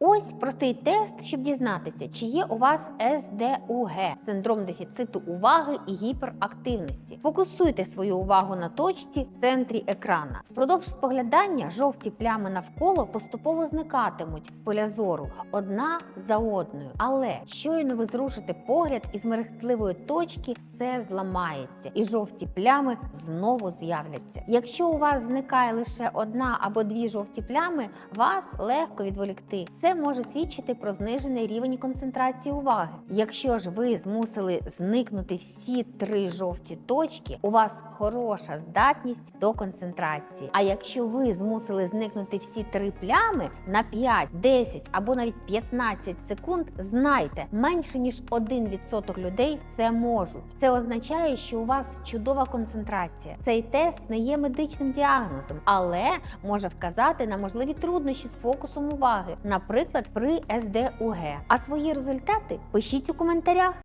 Ось простий тест, щоб дізнатися, чи є у вас СДУГ синдром дефіциту уваги і гіперактивності. Фокусуйте свою увагу на точці в центрі екрана. Впродовж споглядання жовті плями навколо поступово зникатимуть з поля зору одна за одною. Але щойно ви зрушите погляд із мерехтливої точки, все зламається, і жовті плями знову з'являться. Якщо у вас зникає лише одна або дві жовті плями, вас легко відволікти. Це може свідчити про знижений рівень концентрації уваги. Якщо ж ви змусили зникнути всі три жовті точки, у вас хороша здатність до концентрації. А якщо ви змусили зникнути всі три плями на 5, 10 або навіть 15 секунд, знайте, менше ніж 1% людей це можуть. Це означає, що у вас чудова концентрація. Цей тест не є медичним діагнозом, але може вказати на можливі труднощі з фокусом уваги, наприклад, при СДУГ. А свої результати пишіть у коментарях.